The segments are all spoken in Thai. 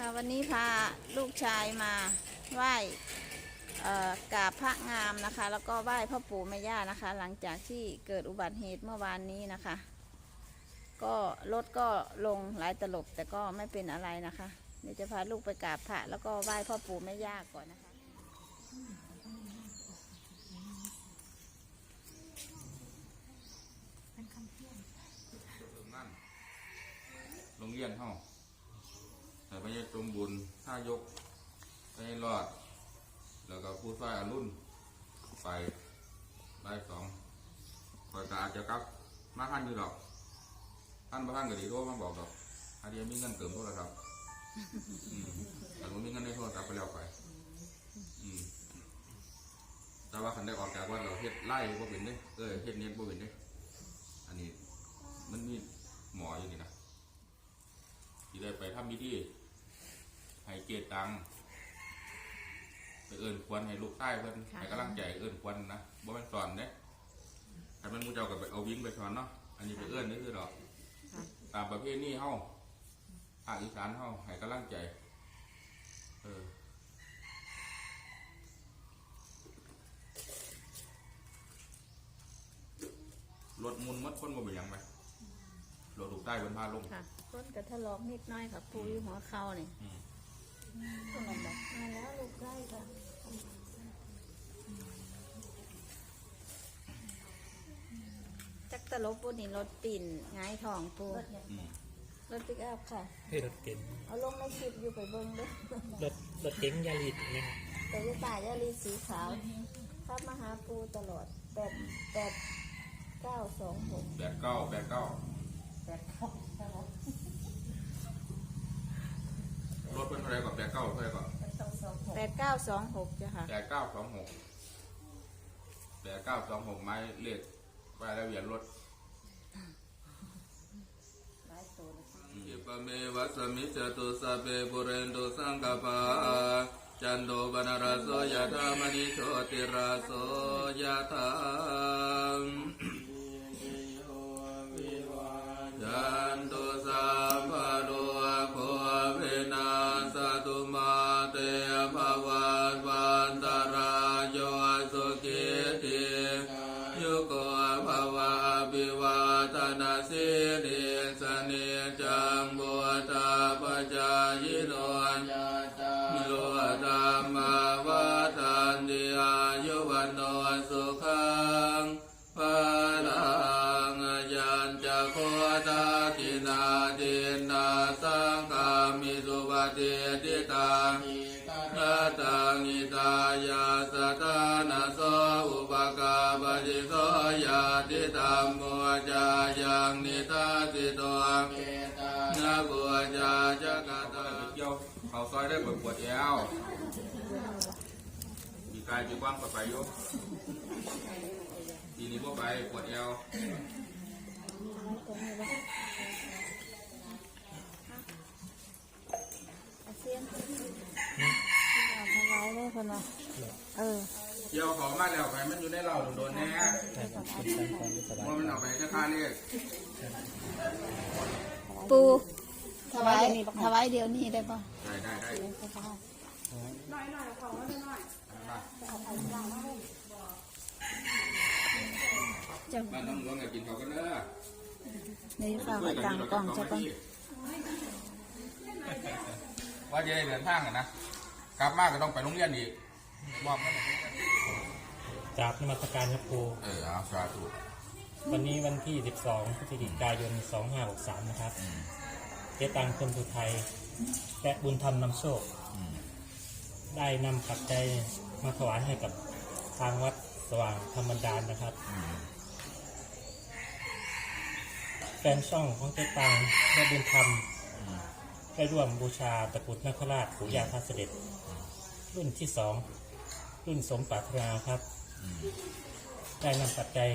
ค่ะวันนี้พาลูกชายมาไหว้เอ่อกราบพระงามนะคะ แล้วก็ไหว้พ่อปู่แม่ย่านะคะ หลังจากที่เกิดอุบัติเหตุเมื่อวานนี้นะคะ ก็รถก็ลงหลายตลบแต่ก็ไม่เป็นอะไรนะคะเดี๋ยวจะพาลูกไปกราบพระแล้วก็ไหว้พ่อปู่แม่ย่าก่อนนะคะเริ่มงานโรงเรียนเฮาแต่ พระยาจงบุญท่ายกไปให้รอด แล้วก็ผู้ช่วยอรุ่นไปได้สองคอยกอาจจะกลับ มาท่านอยู่ดอก ท่านประธานก็ดีโทรมาบอกดอกอาเดียมีเงินเติมโทรศัพท์แต่ผมมีเงินในโทรศัพท์ไปแล้วไปแต่ว่าคันได้ออกจากวัดเราเฮ็ดไล่บ่เป็นเด้เออเฮ็ดเน็ตบ่เป็นเด้อันนี้มันมีหมออยู่นี่นะที่ได้ไปทำพิธี ให้เกียรติตังไปเอิญควันให้ลูกใต้เพิ่นค่ะให้กำลังใจเอิญควันนะบ่แม่นสอนเด้ถ้ามันมูเจ้าก็ไปเอาวิ่งไปสอนเนาะอันนี้ไปเอิญนี่คือดอกตามประเพณีเฮาภาคอีสานเฮาให้กำลังใจ เออรถมุนมัดคนบ่เป็นหยังไปรถลูกใต้เพิ่นพาลงค่ะต้นกระทะลอกนิดหน้อยค่ะปูอยู่หัวเข่านี่ อืม คุณนบอกมาแล้วลูกได้ค่ะจักตะลบปุนี่รถปิ่นหงายทองปูอืมรถปิกอัพค่ะเฮ้ยรถเก๋งเอาลงในคลิปอยู่ไปเบิ้งเด้วยรถรถเก๋งยาริสนะครับแต่ลูกตายาลีสีขาวขับมาหาปูตลอดแปดแปดเก้าสองหก แปดเก้าแปดเก้าแปดเก้าใช่ไหม รถเพิ่นเท่าไหร่ก่อนแปดเก้าเท่าไหร่ก่อนแปดเก้าสองหกจ้ะค่ะ แปดเก้าสองหกแปดเก้าสองหกไม้เลขป้ายทะเบียนรถหลายตัวเลยค่ะยิปะเมวัสมิจตุสัพเพปุเรนตุสังกปาจันโทปนรสโสยะธามณิโชติราโสยะธาม ภิวาทนาสิเน ได้ปวดปวดเอวมีกายจีกว้างไปไปโยทีนี้พวกไปปวดเอวเอาเสียงเอาทำร้ายเลยคนว่าเออเกี่ยวเขามาแล้วไปมันอยู่ในเราโดนๆแน่แต่ผมคนตั้งความรู้สบายว่ามันเอาไปแค่ค่าเรียกปู ถวายถวายเดี๋ยวนี้ได้ปะได้ได้ได้ได้จะบ้านน้องหลวงก็กินเขากันเด้อในฝากไว้กลางกล่องจะปะว่าจะได้เดินทางกันนะกลับมาก็ต้องไปโรงเรียนอีกบอกมันกราบนมัสการครับครูเออเอาสาธุวันนี้วันที่ 12พฤศจิกายน 2563 นะครับเจตังคนสุไทยและบุญธรรมนำโชค ได้นำปัจจัยมาถวายให้กับทางวัดสว่างธรรมดานนะครับแฟนช่องของเจตังและบุญธรรมได้ร่วมบูชาตะกุดนาคราชปู่ย่าพระเสด็จ รุ่นที่สองรุ่นสมปรารถนาครับ ได้นำปัจจัย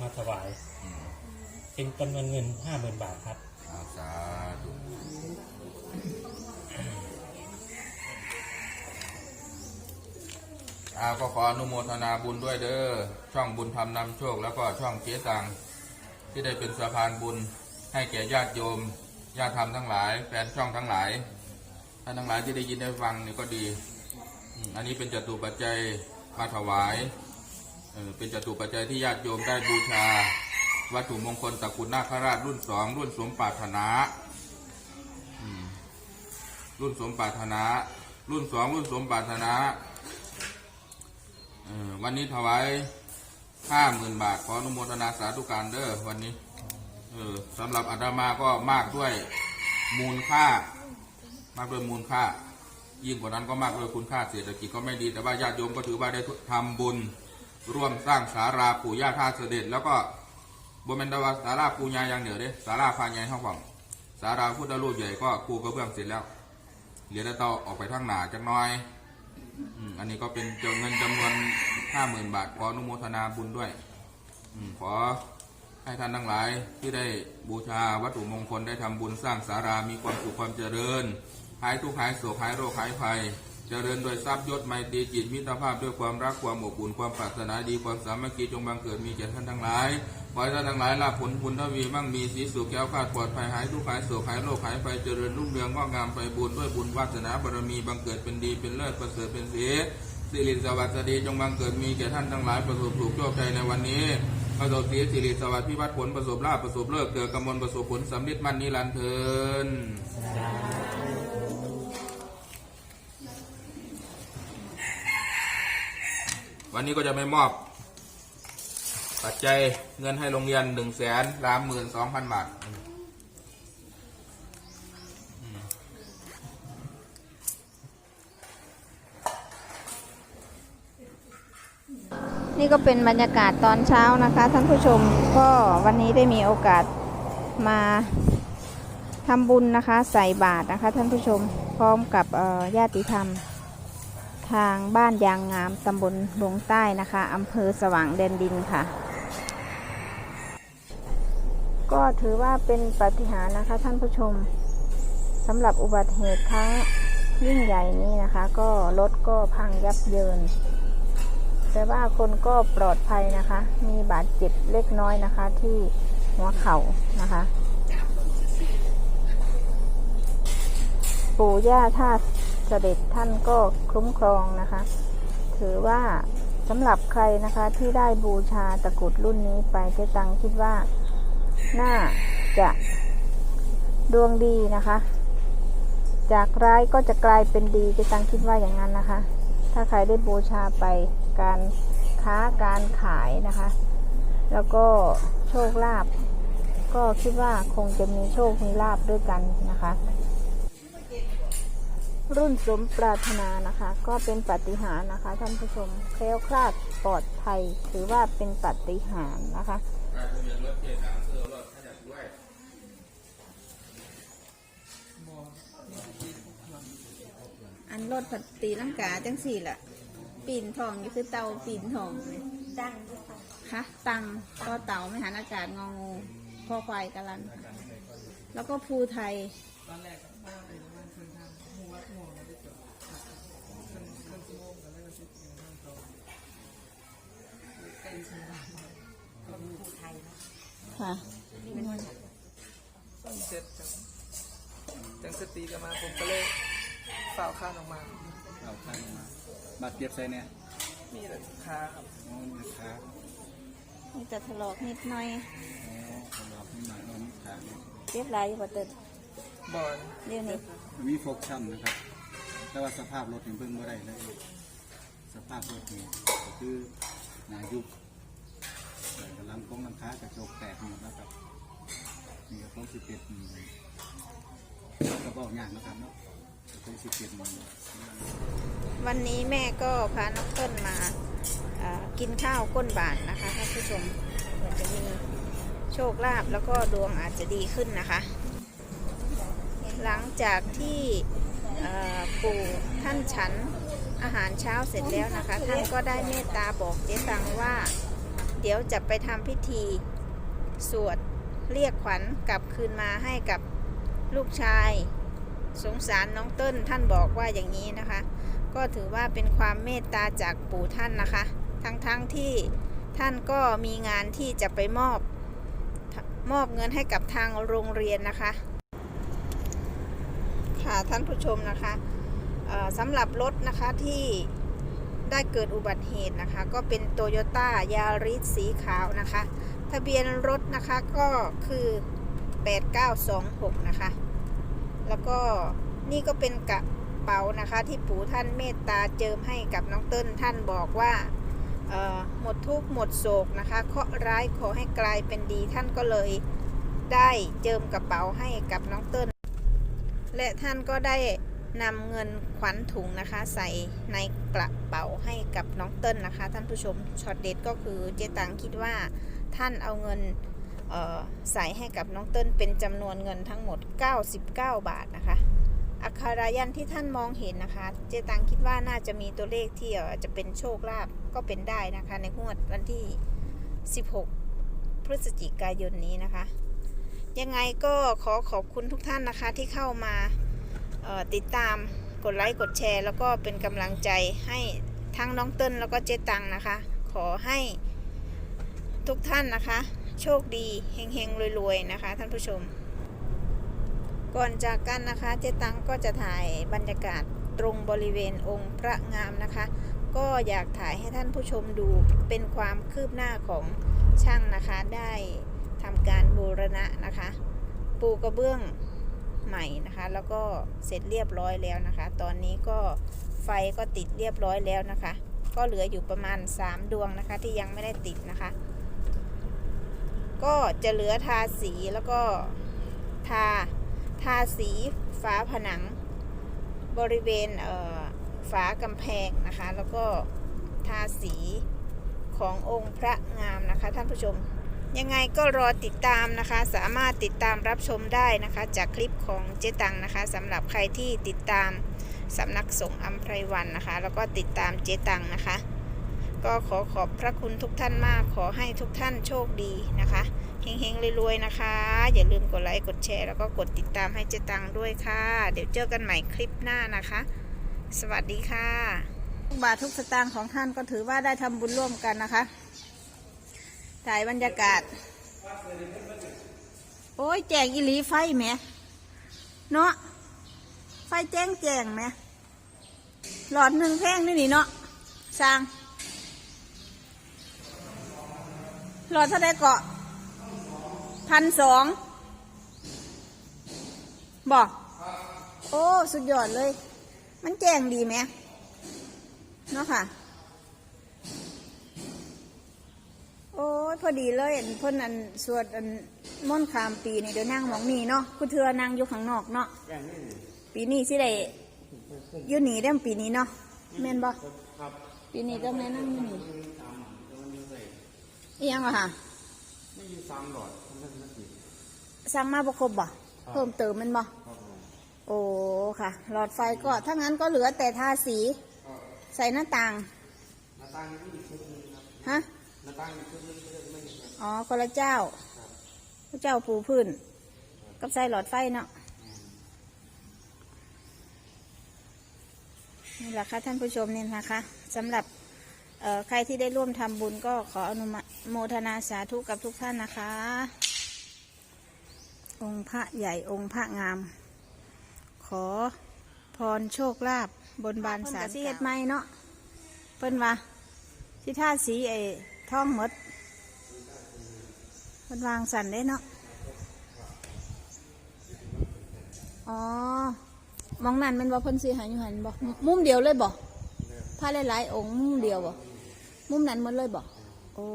มาถวาย เป็นจำนวนเงินห้าหมื่นบาทครับ สาธุอาก็ขออนุโมทนาบุญด้วยเด้อช่องบุญธรรมนำโชค แล้วก็ช่องเจ๊ตังที่ได้เป็นสะพานบุญ ให้แก่ญาติโยมญาติธรรมทั้งหลายแฟนช่องทั้งหลายท่านทั้งหลายที่ได้ยินได้ฟังนี่ก็ดี อันนี้เป็นจตุปัจจัยมาถวายเออเป็นจตุปัจจัยที่ญาติโยมได้บูชา วัตถุมงคลตะกรุดนาคราชรุ่นสองรุ่นสมปรารถนารุ่นสมปรารถนา รุ่นสองรุ่นสมปรารถนาวันนี้ถวายห้าหมื่นบาทขออนุโมทนาสาธุการเด้อวันนี้เออสำหรับอาตมาก็มากด้วยมูลค่า มากด้วยมูลค่า ยิ่งกว่านั้นก็มากด้วยคุณค่าเศรษฐกิจก็ไม่ดีแต่ว่าญาติโยมก็ถือว่าได้ทำบุญ ร่วมสร้างสาราปู่ย่าท่าเสด็จแล้วก็ บนเมนตว่าสาราปูญาอย่างเดียวเด้สาราพาญายห้องฝั่งสาราพุทธรูปใหญ่ก็ปูกระเบื้องเสร็จแล้ว เหลือแต่ต่อออกไปทางหนาจักน้อยอันนี้ก็เป็นเงินจำนวนห้าหมื่นบาทขออนุโมทนาบุญด้วยอขอให้ท่านทั้งหลายที่ได้บูชาวัตถุมงคลได้ทำบุญสร้างสารา มีความสุขความเจริญ หายทุกข์หายโศกหายโรคหายภัย เจริญโดยทรัพย์ยศไมตรีจิตมิตรภาพด้วยความรักความอบอุ่นความปรารถนาดีความสามัคคีจงบังเกิดมีแก่ท่านทั้งหลาย ขอให้ท่านทั้งหลายลาผลบุญทวีมั่งมีสีสุขแก้วคาดปลอดภัยหายทุกข์หายโศกหายโรคหายภัยเจริญรุ่งเรืองงอกงามไปบุญด้วยบุญวาสนาบารมีบังเกิดเป็นดีเป็นเลิศประเสริฐเป็นเสียสิริสวัสดีจงบังเกิดมีแก่ท่านทั้งหลายประสบสุขโชคใจในวันนี้ประสบสีสิริสวัสดิ์พิพัฒน์ผลประสบลาภประสบเลิศเกิดกำมลประสบผลสำลิดมั่นนิรันดร์เทินวันนี้ก็จะไม่มอบ ปัจจัยเงินให้โรงเรียนหนึ่งแสนสามหมื่นสองพันบาทนี่ก็เป็นบรรยากาศตอนเช้านะคะท่านผู้ชมก็วันนี้ได้มีโอกาสมาทำบุญนะคะ ใส่บาตรนะคะ ท่านผู้ชมพร้อมกับญาติธรรม ทางบ้านยางงามตำบลหลวงใต้นะคะอำเภอสว่างแดนดินค่ะ ก็ถือว่าเป็นปาฏิหาริย์นะคะ ท่านผู้ชมสำหรับอุบัติเหตุครั้งยิ่งใหญ่นี้นะคะ ก็รถก็พังยับเยิน แต่ว่าคนก็ปลอดภัยนะคะ มีบาดเจ็บเล็กน้อยนะคะที่หัวเข่านะคะ ปู่ย่าท่าเสด็จท่านก็คุ้มครองนะคะ ถือว่าสำหรับใครนะคะที่ได้บูชาตะกุดรุ่นนี้ไปเจ๊ตังคิดว่า น่าจะดวงดีนะคะ จากร้ายก็จะกลายเป็นดีจ๊ตังคิดว่าอย่างนั้นนะคะ ถ้าใครได้บูชาไปการค้าการขายนะคะ แล้วก็โชคลาภก็คิดว่าคงจะมีโชคมีลาบด้วยกันนะคะ รุ่นสมปรารถนานะคะ ก็เป็นปฏิหารนะคะท่านผู้ชมแคล้วคลาดปลอดภัยถือว่าเป็นปฏิหารนะคะ อันรถผัดตีลังกาจังสี่แหละปีนทองนี่คือเตาปีนทองเลยดังคะตังก็เต่าไม่หันอากาศงองูคอควายกะลัน แล้วก็ภูไทยค่ะเส ร็จจังจังสติกันมาผมก็เลยฝ่าวข้านออกมาเอาข้างมาบาดเจ็บใส่เนี่ยมีแต่ขาครับโอ้ยขามีแต่ถลอกนิดหน่อยโอ้สำหรับนี่มาโอ้ยขาเนี่ยเรียบร้อยอยู่บ่เติดบอลเดี๋ยวนี้มีฟกช้ำนะครับ แต่ว่าสภาพรถยังเพิ่งไม่ได้เลย สภาพรถนี่ก็คือหนายุบแต่กำ ลังกงลังค้ากระจกแตกหมดแล้วครับนี่ก็ต้องสิบเอ็ดอืมก็บอกอย่างนะครับเนาะก็ต้องสิบเอ็ดมันวันนี้แม่ก็พาน้องต้นมากินข้าวก้นบาทนะคะท่านผู้ชมเผื่อจะมีโชคลาภแล้วก็ดวงอาจจะดีขึ้นนะคะ หลังจากที่ปู่ท่านฉันอาหารเช้าเสร็จแล้วนะคะ ท่านก็ได้เมตตาบอกเจ๊ตังว่า ดี๋ยวจะไปทำพิธี สวดเรียกขวัญกลับคืนมาให้กับลูกชาย สงสารน้องเต้นท่านบอกว่าอย่างนี้นะคะ ก็ถือว่าเป็นความเมตตาจากปู่ท่านนะคะ ทั้งๆทที่ท่านก็มีงานที่จะไปมอบมอบเงินให้กับทางโรงเรียนนะคะ ค่ะท่านผู้ชมนะคะสำหรับรถนะคะที่ ได้เกิดอุบัติเหตุนะคะ ก็เป็นโตโยต้ายาริสสีขาวนะคะ ทะเบียนรถนะคะก็คือ 8926 นะคะ แล้วก็นี่ก็เป็นกระเป๋านะคะที่ปู่ท่านเมตตาเจิมให้กับน้องเติ้ลท่านบอกว่าหมดทุกข์หมดโศกนะคะเคราะร้ายขอให้กลายเป็นดีท่านก็เลยได้เจิมกระเป๋าให้กับน้องเติ้ลและท่านก็ได้ นำเงินขวัญถุงนะคะ ใส่ในกระเป๋าให้กับน้องเติ้ลนะคะ ท่านผู้ชมช็อตเด็ดก็คือเจตังคิดว่าท่านเอาเงินใส่ให้กับน้องเติ้ลเป็นจำนวนเงินทั้งหมด 99 บาทนะคะ อักขรายันที่ท่านมองเห็นนะคะ เจตังคิดว่าน่าจะมีตัวเลขที่จะเป็นโชคลาภก็เป็นได้นะคะ ในงวดวันที่ 16 พฤศจิกายนนี้นะคะ ยังไงก็ขอขอบคุณทุกท่านนะคะที่เข้ามา ติดตามกดไลค์กดแชร์ แล้วก็เป็นกำลังใจให้ทั้งน้องเติ้ลแล้วก็เจตังนะคะ ขอให้ทุกท่านนะคะ โชคดีเฮงๆรวยๆนะคะ ท่านผู้ชม ก่อนจากกันนะคะเจตังก็จะถ่ายบรรยากาศตรงบริเวณองค์พระงามนะคะ ก็อยากถ่ายให้ท่านผู้ชมดูเป็นความคืบหน้าของช่างนะคะได้ทำการบูรณะนะคะ ปูกระเบื้อง ใหม่นะคะ แล้วก็เสร็จเรียบร้อยแล้วนะคะ ตอนนี้ก็ไฟก็ติดเรียบร้อยแล้วนะคะ ก็เหลืออยู่ประมาณ 3 ดวงนะคะ ที่ยังไม่ได้ติดนะคะ ก็จะเหลือทาสีแล้วก็ทาทาสีฝาผนัง บริเวณเอ่อฝากำแพงนะคะ แล้วก็ทาสีขององค์พระงามนะคะท่านผู้ชม ยังไงก็รอติดตามนะคะ สามารถติดตามรับชมได้นะคะ จากคลิปของเจตังนะคะสำหรับใครที่ติดตามสำนักสงฆ์อัมไพรวันนะคะ แล้วก็ติดตามเจตังนะคะ ก็ขอขอบพระคุณทุกท่านมาก ขอให้ทุกท่านโชคดีนะคะเฮงๆรวยๆนะคะ อย่าลืมกดไลค์กดแชร์ แล้วก็กดติดตามให้เจตังด้วยค่ะ เดี๋ยวเจอกันใหม่คลิปหน้านะคะ สวัสดีค่ะทุกบาททุกสตางค์ของท่านก็ถือว่าได้ทำบุญร่วมกันนะคะ ถ่ายบรรยากาศ โอ้ย แจงอีหลีไฟแหม เนาะ ไฟแจ้งแจงแหม หลอดหนึ่งแพงนี่นี่เนาะสร้าง หลอดเท่าไดเกาะพันสองบอกโอ้ สุดยอดเลย มันแจ้งดีไหม เนาะค่ะ ยพอดีเลยอันเพ่นอันสวดอันม่อนต์ขามปีนี่เดี๋ยวนั่งหมองนี่เนาะกูเทือนั่งอยู่ข้างนอกเนาะปีนี้สิได้อยู่หนีได้อปีนี้เนาะแม่นบ่ปีนี้ก็แม่นั่งอยู่นี่อีหยังวะค่ะสั่งมาประครบบ่เพิ่มเติมแมันบ่โอ้ค่ะ หลอดไฟก็ถ้างั้นก็เหลือแต่ทาสีใส่หน้าต่างฮะอ๋ อคนละเจ้าพระเจ้าปูพื้น กับใส่หลอดไฟเนาะนี่แหละค่ะท่านผู้ชมนี่นะคะสำหรับเอ่อใครที่ได้ร่วมทำบุญก็ขออนุโมทนาสาธุกับทุกท่านนะคะ องค์พระใหญ่องค์พระงาม ขอพรโชคลาภบนบานสารสีเฮ็ดไม้เนาะเพิ่นว่าที่ท่าสีไอ้ท่องหมด มันวางสันได้เนาะ อ๋อ มองนั่นมันบ่เพิ่นสีหาอยู่หันบ่มุมเดียวเลยบ่ผ้าหลายๆองค์มุมเดียวบ่มุมนั้นหมดเลยบ่โอ้